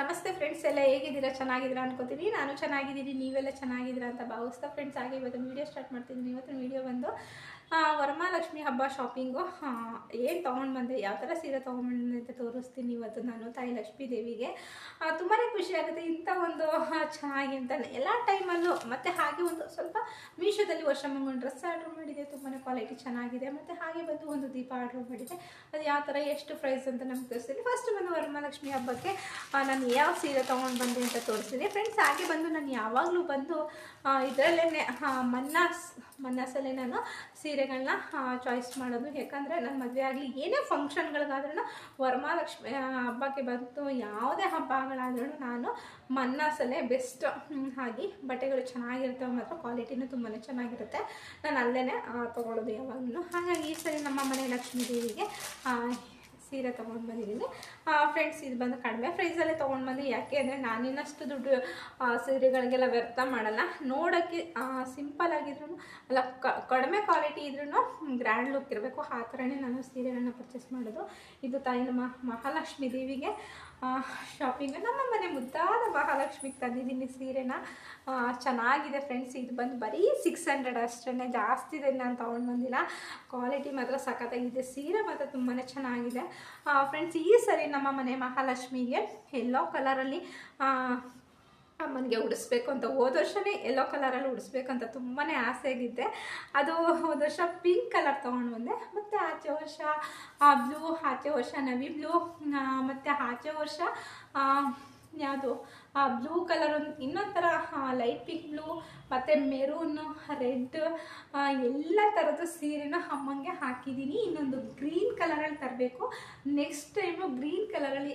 ನಮಸ್ತೆ ಫ್ರೆಂಡ್ಸ್ ಎಲ್ಲ ಹೇಗಿದ್ದೀರಾ? ಚೆನ್ನಾಗಿದ್ದೀರಾ ಅನ್ಕೋತೀನಿ. ನಾನು ಚೆನ್ನಾಗಿದ್ದೀನಿ, ನೀವೆಲ್ಲ ಚೆನ್ನಾಗಿದ್ದೀರಾ ಅಂತ ಭಾವಿಸ್ತಾ ಫ್ರೆಂಡ್ಸ್ ಹಾಗೆ ಇವತ್ತು ವೀಡಿಯೋ ಸ್ಟಾರ್ಟ್ ಮಾಡ್ತಿದ್ದೀನಿ. ಇವತ್ತಿನ ವೀಡಿಯೋ ಬಂದು ವರಮಹಾಲಕ್ಷ್ಮಿ ಹಬ್ಬ ಶಾಪಿಂಗು ಏನು ತೊಗೊಂಡು ಬಂದೆ ಯಾವ ಥರ ಸೀರೆ ತೊಗೊಂಡ್ಬಂದೆ ಅಂತ ತೋರಿಸ್ತೀನಿ ಇವತ್ತು ನಾನು ತಾಯಿ ಲಕ್ಷ್ಮೀ ದೇವಿಗೆ. ತುಂಬಾ ಖುಷಿ ಆಗುತ್ತೆ. ಇಂಥ ಒಂದು ಚೆನ್ನಾಗಿ ಅಂತಾನೆ. ಎಲ್ಲ ಟೈಮಲ್ಲೂ ಮತ್ತು ಹಾಗೆ ಒಂದು ಸ್ವಲ್ಪ ಮೀಶೋದಲ್ಲಿ ವರ್ಷ ಡ್ರೆಸ್ ಆರ್ಡ್ರ್ ಮಾಡಿದೆ. ತುಂಬಾ ಕ್ವಾಲಿಟಿ ಚೆನ್ನಾಗಿದೆ. ಮತ್ತು ಹಾಗೆ ಬಂದು ಒಂದು ದೀಪ ಆರ್ಡ್ರ್ ಮಾಡಿದೆ. ಅದು ಯಾವ ಥರ ಎಷ್ಟು ಪ್ರೈಸ್ ಅಂತ ನಮ್ಗೆ ತೋರಿಸ್ತೀನಿ. ಫಸ್ಟ್ ಬಂದು ವರಮಹಾಲಕ್ಷ್ಮಿ ಹಬ್ಬಕ್ಕೆ ನಾನು ಯಾವ ಸೀರೆ ತೊಗೊಂಡು ಬಂದೆ ಅಂತ ತೋರಿಸ್ತೀನಿ. ಫ್ರೆಂಡ್ಸ್ ಹಾಗೆ ಬಂದು ನಾನು ಯಾವಾಗಲೂ ಬಂದು ಇದರಲ್ಲೇ ಮನ್ನಾಸ್ ಮನ್ನಾಸಲ್ಲೇ ನಾನು ಸೀರೆಗಳನ್ನ ಚಾಯ್ಸ್ ಮಾಡೋದು. ಯಾಕಂದರೆ ನನ್ನ ಮದುವೆ ಆಗಲಿ, ಏನೇ ಫಂಕ್ಷನ್ಗಳಿಗಾದ್ರೂ ವರಮಹಾಲಕ್ಷ್ಮಿ ಹಬ್ಬಕ್ಕೆ ಬಂತು, ಯಾವುದೇ ಹಬ್ಬಗಳಾದ್ರೂ ನಾನು ಮನ್ನಾಸಲ್ಲೇ ಬೆಸ್ಟ್ ಆಗಿ ಬಟ್ಟೆಗಳು ಚೆನ್ನಾಗಿರ್ತವೆ ಮಾತ್ರ ಕ್ವಾಲಿಟಿನೂ ತುಂಬಾ ಚೆನ್ನಾಗಿರುತ್ತೆ. ನಾನು ಅಲ್ಲೇ ತೊಗೊಳ್ಳೋದು ಯಾವಾಗಲೂ ಹಾಗಾಗಿ ಈ ಸರಿ ನಮ್ಮ ಮನೆ ಲಕ್ಷ್ಮೀ ದೇವಿಗೆ ಸೀರೆ ತೊಗೊಂಡು ಬಂದಿದ್ದೀನಿ. ಫ್ರೆಂಡ್ಸ್ ಇದು ಬಂದು ಕಡಿಮೆ ಪ್ರೈಸಲ್ಲೇ ತೊಗೊಂಡು ಬಂದು ಯಾಕೆ ಅಂದರೆ ನಾನಿನ್ನಷ್ಟು ದುಡ್ಡು ಸೀರೆಗಳಿಗೆಲ್ಲ ವ್ಯರ್ಥ ಮಾಡಲ್ಲ. ನೋಡೋಕ್ಕೆ ಸಿಂಪಲ್ ಆಗಿದ್ರು, ಅಲ್ಲ ಕಡಿಮೆ ಕ್ವಾಲಿಟಿ ಇದ್ರೂ ಗ್ರ್ಯಾಂಡ್ ಲುಕ್ ಇರಬೇಕು. ಆ ಥರನೇ ನಾನು ಸೀರೆಗಳನ್ನ ಪರ್ಚೇಸ್ ಮಾಡೋದು. ಇದು ತಾಯಿ ನಮ್ಮ ಮಹಾಲಕ್ಷ್ಮಿ ದೇವಿಗೆ ಶಾಪಿಂಗ್ ನಮ್ಮ ಮನೆ ಮುದ್ದಾದ ಮಹಾಲಕ್ಷ್ಮಿಗೆ ತಂದಿದ್ದೀನಿ ಸೀರೆನ. ಚೆನ್ನಾಗಿದೆ ಫ್ರೆಂಡ್ಸ್ ಇದು ಬಂದು ಬರೀ ಸಿಕ್ಸ್ ಹಂಡ್ರೆಡ್ ಅಷ್ಟೇ ಜಾಸ್ತಿ ಇದೆ. ನಾನು ತೊಗೊಂಡು ಬಂದಿಲ್ಲ. ಕ್ವಾಲಿಟಿ ಮಾತ್ರ ಸಖತ್ತಾಗಿದೆ. ಸೀರೆ ಮಾತ್ರ ತುಂಬಾ ಚೆನ್ನಾಗಿದೆ. ಫ್ರೆಂಡ್ಸ್ ಈ ಸರಿ ನಮ್ಮ ಮನೆ ಮಹಾಲಕ್ಷ್ಮಿಗೆ ಎಲ್ಲೋ ಕಲರಲ್ಲಿ ಅಮ್ಮನಿಗೆ ಉಡಿಸ್ಬೇಕು ಅಂತ ಹೋದ ವರ್ಷನೇ ಎಲ್ಲೋ ಕಲರಲ್ಲಿ ಉಡಿಸ್ಬೇಕಂತ ತುಂಬಾ ಆಸೆ ಆಗಿದ್ದೆ. ಅದು ಹೋದ ವರ್ಷ ಪಿಂಕ್ ಕಲರ್ ತೊಗೊಂಡು ಬಂದೆ. ಮತ್ತು ಆಚೆ ವರ್ಷ ಬ್ಲೂ ಆಚೆ ವರ್ಷ ನವಿ ಬ್ಲೂ ಮತ್ತು ಆಚೆ ವರ್ಷ ಯಾವುದು ಬ್ಲೂ ಕಲರ್ ಒಂದು ಇನ್ನೊಂದು ಥರ ಲೈಟ್ ಪಿಂಕ್ ಬ್ಲೂ ಮತ್ತು ಮೆರೂನು ರೆಡ್ ಎಲ್ಲ ಥರದ ಸೀರೆನ ಅಮ್ಮಂಗೆ ಹಾಕಿದ್ದೀನಿ. ಇನ್ನೊಂದು ಗ್ರೀನ್ ಕಲರಲ್ಲಿ ತರಬೇಕು. ನೆಕ್ಸ್ಟ್ ಟೈಮು ಗ್ರೀನ್ ಕಲರಲ್ಲಿ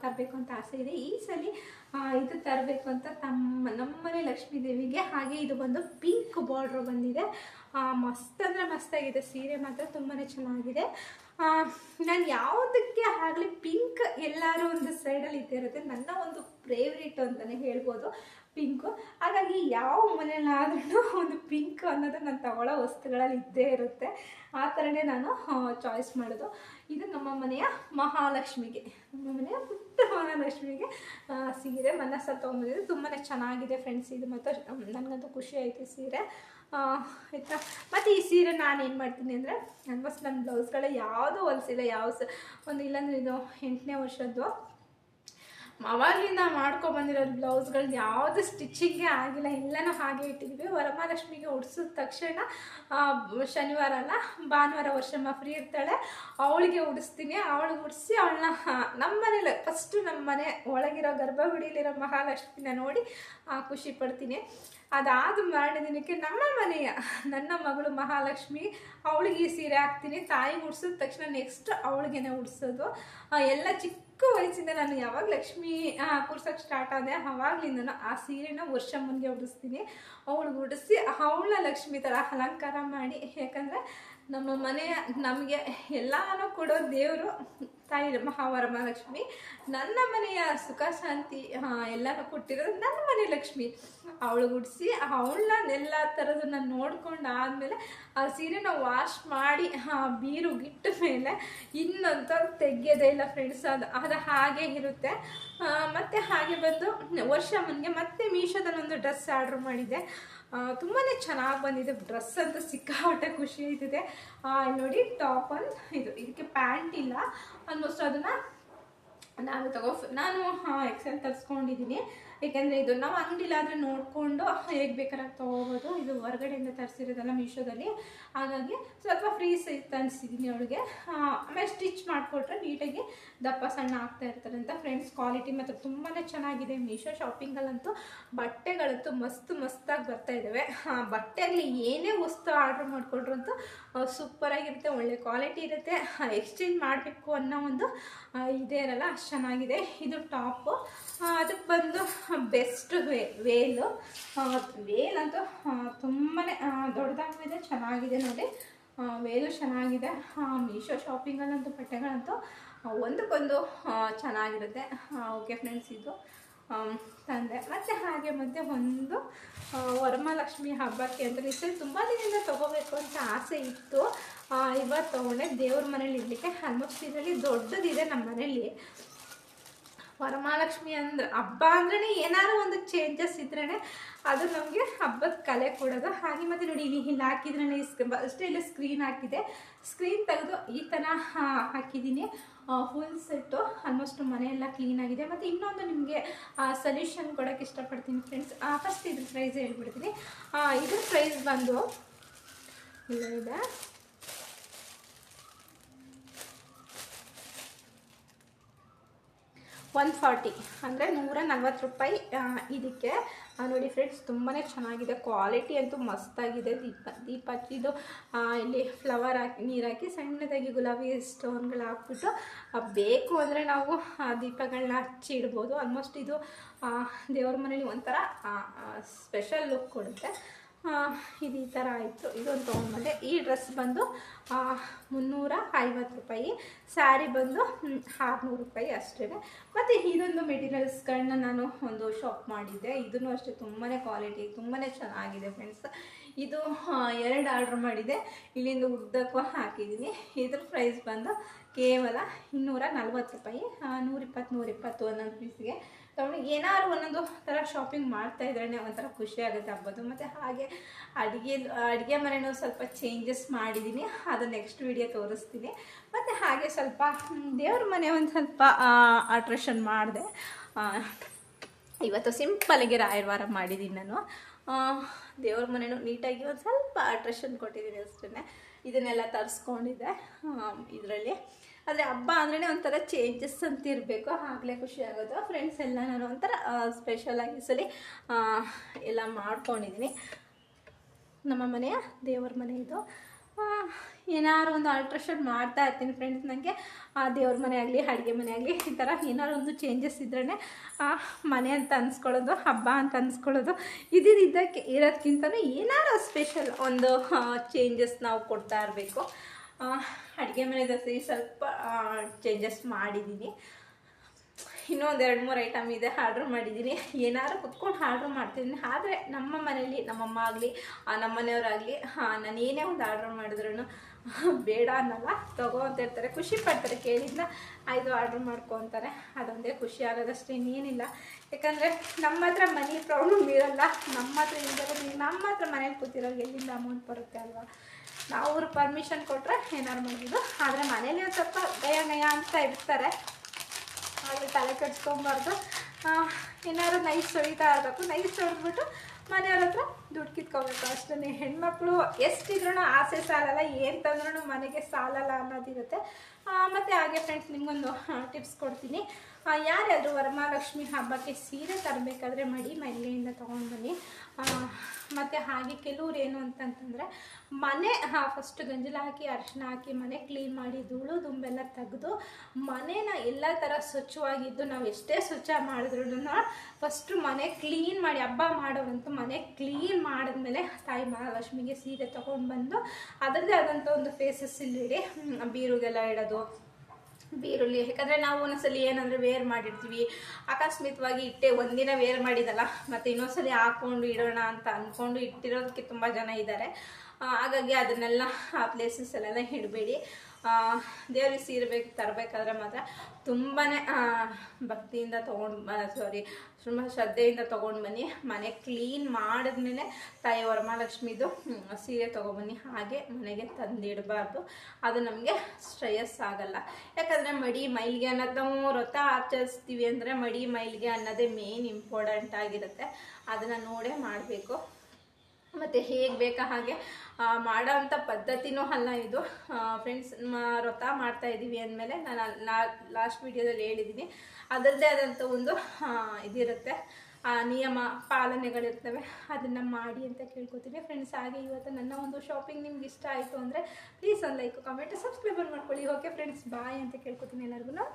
ತರಬೇಕು ಅಂತ ಆಸೆ ಇದೆ. ಈ ಸಲ ಆ, ಇದು ತರಬೇಕು ಅಂತ ತಮ್ಮ ನಮ್ಮನೆ ಲಕ್ಷ್ಮೀ ದೇವಿಗೆ ಹಾಗೆ ಇದು ಬಂದು ಪಿಂಕ್ ಬಾರ್ಡ್ರ್ ಬಂದಿದೆ. ಆ, ಮಸ್ತ್ ಅಂದರೆ ಮಸ್ತಾಗಿದೆ ಸೀರೆ ಮಾತ್ರ ತುಂಬಾ ಚೆನ್ನಾಗಿದೆ. ನಾನು ಯಾವುದಕ್ಕೆ ಆಗಲಿ ಪಿಂಕ್ ಎಲ್ಲರೂ ಒಂದು ಸೈಡಲ್ಲಿ ಇದ್ದೇ ಇರುತ್ತೆ ನನ್ನ ಒಂದು ಫೇವ್ರೇಟ್ ಅಂತಲೇ ಹೇಳ್ಬೋದು ಪಿಂಕು ಹಾಗಾಗಿ ಯಾವ ಮನೇಲಾದ್ರೂ ಒಂದು ಪಿಂಕ್ ಅನ್ನೋದು ನಾನು ತಗೊಳ್ಳೋ ವಸ್ತುಗಳಲ್ಲಿ ಇದ್ದೇ ಇರುತ್ತೆ. ಆ ಥರನೇ ನಾನು ಚಾಯ್ಸ್ ಮಾಡೋದು. ಇದು ನಮ್ಮ ಮನೆಯ ಮಹಾಲಕ್ಷ್ಮಿಗೆ. ನಮ್ಮ ಮನೆಯ ಪುಟ್ಟ ಮಹಾಲಕ್ಷ್ಮಿಗೆ ಸೀರೆ. ಮನಸ್ಸಲ್ಲಿ ತೊಗೊಂಬಂದಿದ್ದು ತುಂಬಾ ಚೆನ್ನಾಗಿದೆ ಫ್ರೆಂಡ್ಸ್ ಇದು. ಮತ್ತು ನನಗಂತೂ ಖುಷಿ ಆಯಿತು ಸೀರೆ. ಆಯಿತಾ? ಮತ್ತು ಈ ಸೀರೆ ನಾನು ಏನು ಮಾಡ್ತೀನಿ ಅಂದರೆ ಆಲ್ಮೋಸ್ಟ್ ನನ್ನ ಬ್ಲೌಸ್ಗಳೇ ಯಾವುದೂ ಹೊಲಿಸಿಲ್ಲ ಯಾವ ಸ ಒಂದು ಇಲ್ಲಾಂದ್ರೆ ಇದು ಎಂಟನೇ ವರ್ಷದ್ದು. ಅವಾಗಲಿಂದ ಮಾಡ್ಕೊಬಂದಿರೋದು ಬ್ಲೌಸ್ಗಳು ಯಾವುದು ಸ್ಟಿಚ್ಚಿಂಗೇ ಆಗಿಲ್ಲ. ಎಲ್ಲನೂ ಹಾಗೆ ಇಟ್ಟಿದ್ವಿ. ವರಮಹಾಲಕ್ಷ್ಮಿಗೆ ಉಡ್ಸಿದ ತಕ್ಷಣ ಶನಿವಾರ ಅಲ್ಲ, ಭಾನುವಾರ ವರ್ಷಮ್ಮ ಫ್ರೀ ಇರ್ತಾಳೆ. ಅವಳಿಗೆ ಉಡಿಸ್ತೀನಿ. ಅವಳಿಗೆ ಉಡಿಸಿ ಅವಳನ್ನ ನಮ್ಮ ಮನೇಲಿ ಫಸ್ಟು ನಮ್ಮ ಮನೆ ಒಳಗಿರೋ ಗರ್ಭಗುಡಿಯಲ್ಲಿರೋ ಮಹಾಲಕ್ಷ್ಮಿನ ನೋಡಿ ಖುಷಿ ಪಡ್ತೀನಿ. ಅದಾದ ದಿನಕ್ಕೆ ನಮ್ಮ ಮನೆಯ ನನ್ನ ಮಗಳು ಮಹಾಲಕ್ಷ್ಮಿ, ಅವಳಿಗೆ ಈ ಸೀರೆ ಹಾಕ್ತೀನಿ. ತಾಯಿ ಉಡ್ಸಿದ ತಕ್ಷಣ ನೆಕ್ಸ್ಟ್ ಅವಳಿಗೆನೆ ಉಡ್ಸೋದು. ಎಲ್ಲ ಚಿಕ್ಕ ವಯಸ್ಸಿಂದ ನಾನು ಯಾವಾಗ ಲಕ್ಷ್ಮಿ ಕೂರ್ಸಕ್ಕೆ ಸ್ಟಾರ್ಟ್ ಆದೆ, ಅವಾಗ್ಲಿಂದನೂ ಆ ಸೀರೆನ ವರ್ಷ ಮುಂದೆ ಉಡಿಸ್ತೀನಿ. ಅವಳಿಗೆ ಉಡಿಸಿ ಅವಳ ಲಕ್ಷ್ಮಿ ಥರ ಅಲಂಕಾರ ಮಾಡಿ. ಯಾಕಂದರೆ ನಮ್ಮ ಮನೆಯ ನಮಗೆ ಎಲ್ಲಾನು ಕೊಡೋ ದೇವರು ತಾಯಿ ಮಹಾವರ ಮಹಾಲಕ್ಷ್ಮಿ. ನನ್ನ ಮನೆಯ ಸುಖ, ಶಾಂತಿ ಎಲ್ಲನೂ ಕೊಟ್ಟಿರೋದು ನನ್ನ ಮನೆ ಲಕ್ಷ್ಮಿ. ಅವಳು ಗುಡಿಸಿ, ಅವಳನ್ನ ಎಲ್ಲ ಥರದನ್ನ ನೋಡ್ಕೊಂಡು ಆದಮೇಲೆ ಆ ಸೀರೆನ ವಾಶ್ ಮಾಡಿ ಬೀರು ಗಿಟ್ಟ ಮೇಲೆ ಇನ್ನೊಂದು ತೆಗೆಯೋದೇ ಇಲ್ಲ ಫ್ರೆಂಡ್ಸ್ ಅದು. ಅದು ಹಾಗೆ ಇರುತ್ತೆ. ಮತ್ತು ಹಾಗೆ ಬಂದು ವರ್ಷ ಮುನ್ಗೆ ಮತ್ತೆ ಮೀಶೋದಲ್ಲಿ ಒಂದು ಡ್ರೆಸ್ ಆರ್ಡ್ರ್ ಮಾಡಿದ್ದೆ ತುಂಬಾ ಚೆನ್ನಾಗಿ ಬಂದಿದೆ. ಡ್ರೆಸ್ ಅಂತ ಸಿಕ್ಕಾಪಟ್ಟೆ ಖುಷಿ ಆ, ನೋಡಿ ಟಾಪ್ ಒಂದು ಇದು. ಇದಕ್ಕೆ ಪ್ಯಾಂಟ್ ಇಲ್ಲ. ಆಲ್ಮೋಸ್ಟ್ ಅದನ್ನು ನಾನು ತಗೋ ನಾನು ಎಕ್ಸೆಲ್ ತರಿಸ್ಕೊಂಡಿದ್ದೀನಿ ಏಕೆಂದರೆ ಇದು ನಾವು ಅಂಗಡಿಲಾದರೆ ನೋಡಿಕೊಂಡು ಹೇಗೆ ಬೇಕಾದ್ರೆ ತೊಗೋಬೋದು? ಇದು ಹೊರಗಡೆಯಿಂದ ತರಿಸಿರೋದಲ್ಲ ಮೀಶೋದಲ್ಲಿ. ಹಾಗಾಗಿ ಸ್ವಲ್ಪ ಫ್ರೀ ಸೈಜ್ ತರಿಸಿದ್ದೀನಿ ಅವಳಿಗೆ. ಆಮೇಲೆ ಸ್ಟಿಚ್ ಮಾಡಿಕೊಟ್ರೆ ನೀಟಾಗಿ ದಪ್ಪ ಸಣ್ಣ ಆಗ್ತಾ ಇರ್ತಾರೆ ಅಂತ ಫ್ರೆಂಡ್ಸ್ ಕ್ವಾಲಿಟಿ ಮಾತ್ರ ತುಂಬಾ ಚೆನ್ನಾಗಿದೆ. ಮೀಶೋ ಶಾಪಿಂಗಲ್ಲಂತೂ ಬಟ್ಟೆಗಳಂತೂ ಮಸ್ತ್ ಮಸ್ತಾಗಿ ಬರ್ತಾ ಇದ್ದಾವೆ ಬಟ್ಟೆಯಲ್ಲಿ ಏನೇ ವಸ್ತು ಆರ್ಡ್ರ್ ಮಾಡಿಕೊಂಡ್ರಂತೂ ಸೂಪರಾಗಿರುತ್ತೆ ಒಳ್ಳೆ ಕ್ವಾಲಿಟಿ ಇರುತ್ತೆ. ಎಕ್ಸ್ಚೇಂಜ್ ಮಾಡಬೇಕು ಅನ್ನೋ ಒಂದು ಇದೇ ಇರಲ್ಲ, ಅಷ್ಟು ಚೆನ್ನಾಗಿದೆ. ಇದು ಟಾಪು ಅದಕ್ಕೆ ಬಂದು ಬೆಸ್ಟ್ ವೇ ವೇಲು ವೇಲ್ ಅಂತೂ ತುಂಬಾ ದೊಡ್ಡದಾಗಿದೆ ಚೆನ್ನಾಗಿದೆ ನೋಡಿ. ವೇಲು ಚೆನ್ನಾಗಿದೆ. ಮೀಶೋ ಶಾಪಿಂಗಲ್ಲಂತೂ ಬಟ್ಟೆಗಳಂತೂ ಒಂದಕ್ಕೊಂದು ಚೆನ್ನಾಗಿರುತ್ತೆ. ಓಕೆ ಫ್ರೆಂಡ್ಸ್ ಇದು. ತಂದೆ. ಮತ್ತು ಹಾಗೆ ಮತ್ತೆ ಒಂದು ವರಮಹಾಲಕ್ಷ್ಮಿ ಹಬ್ಬಕ್ಕೆ ಅಂತ ನಿಶ್ಚಯ ತುಂಬ ದಿನದಿಂದ ತೊಗೋಬೇಕು ಅಂತ ಆಸೆ ಇತ್ತು. ಇವತ್ತು ತೊಗೊಂಡೆ ದೇವ್ರ ಮನೇಲಿ ಇರಲಿಕ್ಕೆ ಆಲ್ಮೋಸ್ಟ್ ಇದರಲ್ಲಿ ದೊಡ್ಡದಿದೆ ನಮ್ಮ ಮನೇಲಿ ವರಮಹಾಲಕ್ಷ್ಮಿ ಅಂದ್ರೆ ಹಬ್ಬ ಅಂದ್ರೆ ಏನಾದ್ರು ಒಂದು ಚೇಂಜಸ್ ಇದ್ರೇ ಅದು ನಮಗೆ ಹಬ್ಬದ ಕಲೆ ಕೊಡೋದು. ಹಾಗೆ ಮತ್ತೆ ನೋಡಿ ಇಲ್ಲಿ ಇಲ್ಲಿ ಹಾಕಿದ್ರೆ ಅಷ್ಟೇ ಇಲ್ಲಿ ಸ್ಕ್ರೀನ್ ಹಾಕಿದೆ. ಸ್ಕ್ರೀನ್ ತೆಗೆದು ಈ ಥರ ಹಾಕಿದ್ದೀನಿ. ಫುಲ್ ಸೆಟ್ಟು ಆಲ್ಮೋಸ್ಟ್ ಮನೆಯೆಲ್ಲ ಕ್ಲೀನ್ ಆಗಿದೆ. ಮತ್ತು ಇನ್ನೊಂದು ನಿಮಗೆ ಸೊಲ್ಯೂಷನ್ ಕೊಡೋಕ್ಕೆ ಇಷ್ಟಪಡ್ತೀನಿ ಫ್ರೆಂಡ್ಸ್ ಫಸ್ಟ್ ಇದ್ರ ಪ್ರೈಸ್ ಹೇಳ್ಬಿಡ್ತೀನಿ. ಇದ್ರ ಪ್ರೈಸ್ ಬಂದು, ಇಲ್ಲ, ಇದೆ. ಒನ್ ಫಾರ್ಟಿ ಅಂದರೆ ನೂರ ನಲ್ವತ್ತು ರೂಪಾಯಿ ಇದಕ್ಕೆ. ನೋಡಿ ಫ್ರೆಂಡ್ಸ್ ತುಂಬಾ ಚೆನ್ನಾಗಿದೆ. ಕ್ವಾಲಿಟಿ ಅಂತೂ ಮಸ್ತಾಗಿದೆ. ದೀಪ ದೀಪ ಇದು ಇಲ್ಲಿ ಫ್ಲವರ್ ಹಾಕಿ, ನೀರು ಸಣ್ಣದಾಗಿ ಗುಲಾಬಿ ಸ್ಟೋನ್ಗಳು ಹಾಕ್ಬಿಟ್ಟು ಬೇಕು ಅಂದರೆ ನಾವು ದೀಪಗಳನ್ನ ಹಚ್ಚಿ ಇಡ್ಬೋದು ಆಲ್ಮೋಸ್ಟ್ ಇದು ದೇವ್ರ ಮನೇಲಿ ಒಂಥರ ಸ್ಪೆಷಲ್ ಲುಕ್ ಕೊಡುತ್ತೆ. ಇದು ಈ ಥರ ಆಯಿತು ಇದೊಂದು ತೊಗೊಂಡ್ಬಂದೆ. ಈ ಡ್ರೆಸ್ ಬಂದು ಮುನ್ನೂರ ಐವತ್ತು ರೂಪಾಯಿ. ಸ್ಯಾರಿ ಬಂದು ಆರುನೂರು ರೂಪಾಯಿ ಅಷ್ಟೇ ಮತ್ತು ಇದೊಂದು ಮೆಟೀರಿಯಲ್ಸ್ಗಳನ್ನ ನಾನು ಒಂದು ಶಾಪ್ ಮಾಡಿದ್ದೆ. ಇದನ್ನು ಅಷ್ಟೇ ತುಂಬಾ ಕ್ವಾಲಿಟಿ ತುಂಬಾ ಚೆನ್ನಾಗಿದೆ ಫ್ರೆಂಡ್ಸ್. ಇದು ಎರಡು ಆರ್ಡ್ರ್ ಮಾಡಿದೆ. ಇಲ್ಲಿಂದ ಉದ್ದಕ್ಕೂ ಹಾಕಿದ್ದೀನಿ. ಇದ್ರ ಪ್ರೈಸ್ ಬಂದು ಕೇವಲ ಇನ್ನೂರ ನಲ್ವತ್ತು ರೂಪಾಯಿ ನೂರಿಪ್ಪತ್ತು ನೂರಿಪ್ಪತ್ತು ಒಂದೊಂದು ಪೀಸ್ಗೆ ತಗೊಂಡು ಏನಾದ್ರು ಒಂದೊಂದು ಥರ ಶಾಪಿಂಗ್ ಮಾಡ್ತಾ ಇದ್ರೇ ಒಂಥರ ಖುಷಿ ಆಗುತ್ತೆ ಹಬ್ಬದು ಮತ್ತು ಹಾಗೆ ಅಡುಗೆ ಅಡುಗೆ ಮನೆನೂ ಸ್ವಲ್ಪ ಚೇಂಜಸ್ ಮಾಡಿದ್ದೀನಿ ಅದು ನೆಕ್ಸ್ಟ್ ವಿಡಿಯೋ ತೋರಿಸ್ತೀನಿ. ಮತ್ತು ಹಾಗೆ ಸ್ವಲ್ಪ ದೇವ್ರ ಮನೆ ಒಂದು ಸ್ವಲ್ಪ ಆಲ್ಟ್ರೇಷನ್ ಮಾಡಿದೆ. ಇವತ್ತು ಸಿಂಪಲ್ಗೆ ರಾಯವಾರ ಮಾಡಿದ್ದೀನಿ ನಾನು. ದೇವ್ರ ಮನೆಯೂ ನೀಟಾಗಿ ಒಂದು ಸ್ವಲ್ಪ ಆಲ್ಟ್ರೇಷನ್ ಕೊಟ್ಟಿದ್ದೀನಿ ಅಷ್ಟೇ ಇದನ್ನೆಲ್ಲ ತರಿಸ್ಕೊಂಡಿದ್ದೆ ಇದರಲ್ಲಿ. ಆದರೆ ಹಬ್ಬ ಅಂದ್ರೆ ಒಂಥರ ಚೇಂಜಸ್ ಅಂತ ಇರಬೇಕು. ಆಗಲೇ ಖುಷಿ ಆಗೋದು. ಫ್ರೆಂಡ್ಸ್ ಎಲ್ಲ ನಾನು ಒಂಥರ ಸ್ಪೆಷಲಾಗಿ ಸಲ ಎಲ್ಲ ಮಾಡ್ಕೊಂಡಿದ್ದೀನಿ ನಮ್ಮ ಮನೆಯ ದೇವ್ರ ಮನೆ ಇದು. ಏನಾದ್ರು ಒಂದು ಆಲ್ಟ್ರೇಷನ್ ಮಾಡ್ತಾ ಇರ್ತೀನಿ ಫ್ರೆಂಡ್ಸ್ ನನಗೆ ಆ, ದೇವ್ರ ಮನೆ ಆಗಲಿ, ಅಡುಗೆ ಮನೆ ಆಗಲಿ, ಈ ಥರ ಏನಾದ್ರು ಒಂದು ಚೇಂಜಸ್ ಇದ್ರೇ ಮನೆ ಅಂತ ಅನ್ಸ್ಕೊಳ್ಳೋದು, ಹಬ್ಬ ಅಂತ ಅನ್ಸ್ಕೊಳ್ಳೋದು. ಇದ್ದಿದ್ದಕ್ಕೆ ಇರೋದ್ಕಿಂತಲೂ ಏನಾದ್ರು ಸ್ಪೆಷಲ್ ಒಂದು ಚೇಂಜಸ್ ನಾವು ಕೊಡ್ತಾ ಇರಬೇಕು. ಅಡುಗೆ ಮನೆ ದೋಸೆ ಸ್ವಲ್ಪ ಚೇಂಜಸ್ ಮಾಡಿದ್ದೀನಿ ಇನ್ನೂ ಒಂದು ಎರಡು ಮೂರು ಐಟಮ್ ಇದೆ ಆರ್ಡ್ರ್ ಮಾಡಿದ್ದೀನಿ ಏನಾದ್ರು ಕುತ್ಕೊಂಡು ಆರ್ಡ್ರ್ ಮಾಡ್ತಿದ್ದೀನಿ ಆದರೆ ನಮ್ಮ ಮನೇಲಿ ನಮ್ಮಮ್ಮ ಆಗಲಿ ನಮ್ಮ ಮನೆಯವರಾಗಲಿ ನಾನು ಏನೇ ಒಂದು ಆರ್ಡ್ರ್ ಮಾಡಿದ್ರು ಬೇಡ ಅನ್ನಲ್ಲ. ತಗೋ ಅಂತ ಇರ್ತಾರೆ ಖುಷಿ ಪಡ್ತಾರೆ ಕೇಳಿದ್ನ. ಆಯಿತು ಆರ್ಡ್ರ್ ಮಾಡ್ಕೊ ಅಂತಾರೆ. ಅದೊಂದೇ ಖುಷಿ ಆಗೋದಷ್ಟೇ ಇನ್ನೇನಿಲ್ಲ. ಯಾಕಂದರೆ ನಮ್ಮ ಹತ್ರ ಮನಿ ಪ್ರಾಬ್ಲಮ್ ಇರಲ್ಲ. ನಮ್ಮ ಹತ್ರ ನೀವು ನಮ್ಮ ಹತ್ರ ಮನೇಲಿ ಕೂತಿರೋರಿಗೆ ಎಲ್ಲಿಂದ ಅಮೌಂಟ್ ಬರುತ್ತೆ ಅಲ್ವಾ? ನಾವು ಅವ್ರು ಪರ್ಮಿಷನ್ ಕೊಟ್ಟರೆ ಏನಾದ್ರು ಮಾಡಿದ್ದು ಆದರೆ ಮನೇಲಿ ಸ್ವಲ್ಪ ಗಯ ನಯ ಅಂತ ಇರ್ತಾರೆ. ಹಾಗೆ ತಲೆ ಕೆಡ್ಸ್ಕೊಬಾರ್ದು. ಏನಾದ್ರು ನೈಸ್ ಹೊಡಿತಾ ಇರಬೇಕು. ನೈಸ್ ಹೊಡೆದ್ಬಿಟ್ಟು ಮನೆಯವ್ರ ಹತ್ರ ದುಡ್ಡು ಕಿತ್ಕೋಬೇಕು ಅಷ್ಟೇ ಹೆಣ್ಮಕ್ಳು ಎಷ್ಟಿದ್ರೂ ಆಸೆ ಸಾಲಲ್ಲ, ಏನು ತಂದ್ರೂ ಮನೆಗೆ ಸಾಲಲ್ಲ ಅನ್ನೋದಿರುತ್ತೆ ಮತ್ತು ಹಾಗೆ ಫ್ರೆಂಡ್ಸ್ ನಿಮಗೊಂದು ಟಿಪ್ಸ್ ಕೊಡ್ತೀನಿ. ಯಾರ್ಯಾದರೂ ವರಮಹಾಲಕ್ಷ್ಮಿ ಹಬ್ಬಕ್ಕೆ ಸೀರೆ ತರಬೇಕಾದ್ರೆ ಮಡಿ ಮೈಲೆಯಿಂದ ತೊಗೊಂಡು ಬನ್ನಿ. ಮತ್ತು ಹಾಗೆ ಕೆಲವ್ರು ಏನು ಅಂತಂತಂದರೆ, ಮನೆ ಫಸ್ಟ್ ಗಂಜಲ ಹಾಕಿ ಅರಿಶಿನ ಹಾಕಿ, ಮನೆ ಕ್ಲೀನ್ ಮಾಡಿ, ಧೂಳು, ದುಂಬೆಲ್ಲ ತೆಗೆದು, ಮನೇನ ಎಲ್ಲ ಥರ ಸ್ವಚ್ಛವಾಗಿದ್ದು ನಾವು ಎಷ್ಟೇ ಸ್ವಚ್ಛ ಮಾಡಿದ್ರು ಫಸ್ಟು ಮನೆ ಕ್ಲೀನ್ ಮಾಡಿ, ಹಬ್ಬ ಮಾಡೋರಂತೂ ಮನೆ ಕ್ಲೀನ್ ಮಾಡಿದ್ಮೇಲೆ ತಾಯಿ ಮಹಾಲಕ್ಷ್ಮಿಗೆ ಸೀರೆ ತೊಗೊಂಡು ಬಂದು, ಅದರದ್ದೇ ಆದಂಥ ಒಂದು ಫೇಸಸ್ ಇಲ್ಲಿಡಿ ಬೀರುಗೆಲ್ಲ ಇಡೋದು, ಬೀರುಳ್ಳಿ. ಯಾಕಂದರೆ ನಾವು ಒಂದೊಂದ್ಸಲಿ ಏನಂದರೆ ವೇರ್ ಮಾಡಿರ್ತೀವಿ. ಆಕಸ್ಮಿಕವಾಗಿ ಇಟ್ಟೆ ಒಂದಿನ ವೇರ್ ಮಾಡಿದಲ್ಲ, ಮತ್ತು ಇನ್ನೊಂದ್ಸಲಿ ಹಾಕ್ಕೊಂಡು ಇಡೋಣ ಅಂತ ಅಂದ್ಕೊಂಡು ಇಟ್ಟಿರೋದಕ್ಕೆ ತುಂಬ ಜನ ಇದ್ದಾರೆ ಹಾಗಾಗಿ ಅದನ್ನೆಲ್ಲ ಆ ಪ್ಲೇಸಸ್ ಎಲ್ಲ ಇಡಬೇಡಿ. ದೇವ್ರಿಗೆ ಸೀರೆ ಬೇಕು, ತರಬೇಕಾದ್ರೆ ಮಾತ್ರ ತುಂಬಾ ಭಕ್ತಿಯಿಂದ ತೊಗೊಂಡು ಸಾರಿ ತುಂಬ ಶ್ರದ್ಧೆಯಿಂದ ತೊಗೊಂಡು ಬನ್ನಿ. ಮನೆ ಕ್ಲೀನ್ ಮಾಡಿದ್ಮೇಲೆ ತಾಯಿ ವರಮಹಾಲಕ್ಷ್ಮಿದು ಸೀರೆ ತೊಗೊಬನ್ನಿ. ಹಾಗೆ ಮನೆಗೆ ತಂದಿಡಬಾರ್ದು. ಅದು ನಮಗೆ ಶ್ರೇಯಸ್ ಆಗಲ್ಲ. ಯಾಕಂದರೆ ಮಡಿ ಮೈಲಿಗೆ ಅನ್ನೋದು ವ್ರತ ಆಚರಿಸ್ತೀವಿ ಅಂದರೆ ಮಡಿ ಮೈಲಿಗೆ ಅನ್ನೋದೇ ಮೇನ್ ಇಂಪಾರ್ಟೆಂಟ್ ಆಗಿರುತ್ತೆ. ಅದನ್ನು ನೋಡೇ ಮಾಡಬೇಕು. ಮತ್ತು ಹೇಗೆ ಬೇಕಾ ಹಾಗೆ ಮಾಡೋವಂಥ ಪದ್ಧತಿನೂ ಅಲ್ಲ ಇದು. ಫ್ರೆಂಡ್ಸ್ ವ್ರತ ಮಾಡ್ತಾ ಇದ್ದೀವಿ ಅಂದಮೇಲೆ ನಾನು ಲಾಸ್ಟ್ ವಿಡಿಯೋದಲ್ಲಿ ಹೇಳಿದ್ದೀನಿ ಅದರದ್ದೇ ಆದಂಥ ಒಂದು ಇದಿರುತ್ತೆ. ನಿಯಮ, ಪಾಲನೆಗಳಿರ್ತವೆ. ಅದನ್ನು ಮಾಡಿ ಅಂತ ಕೇಳ್ಕೊತೀನಿ. ಫ್ರೆಂಡ್ಸ್ ಹಾಗೆ ಇವತ್ತು ನನ್ನ ಒಂದು ಶಾಪಿಂಗ್ ನಿಮ್ಗೆ ಇಷ್ಟ ಆಯಿತು ಅಂದರೆ ಪ್ಲೀಸ್ ಒಂದು ಲೈಕ್ ಕಾಮೆಂಟ್ ಸಬ್ಸ್ಕ್ರೈಬರ್ ಮಾಡ್ಕೊಳ್ಳಿ. ಓಕೆ ಫ್ರೆಂಡ್ಸ್ ಬಾಯ್ ಅಂತ ಕೇಳ್ಕೊತೀನಿ ಎಲ್ಲರಿಗೂ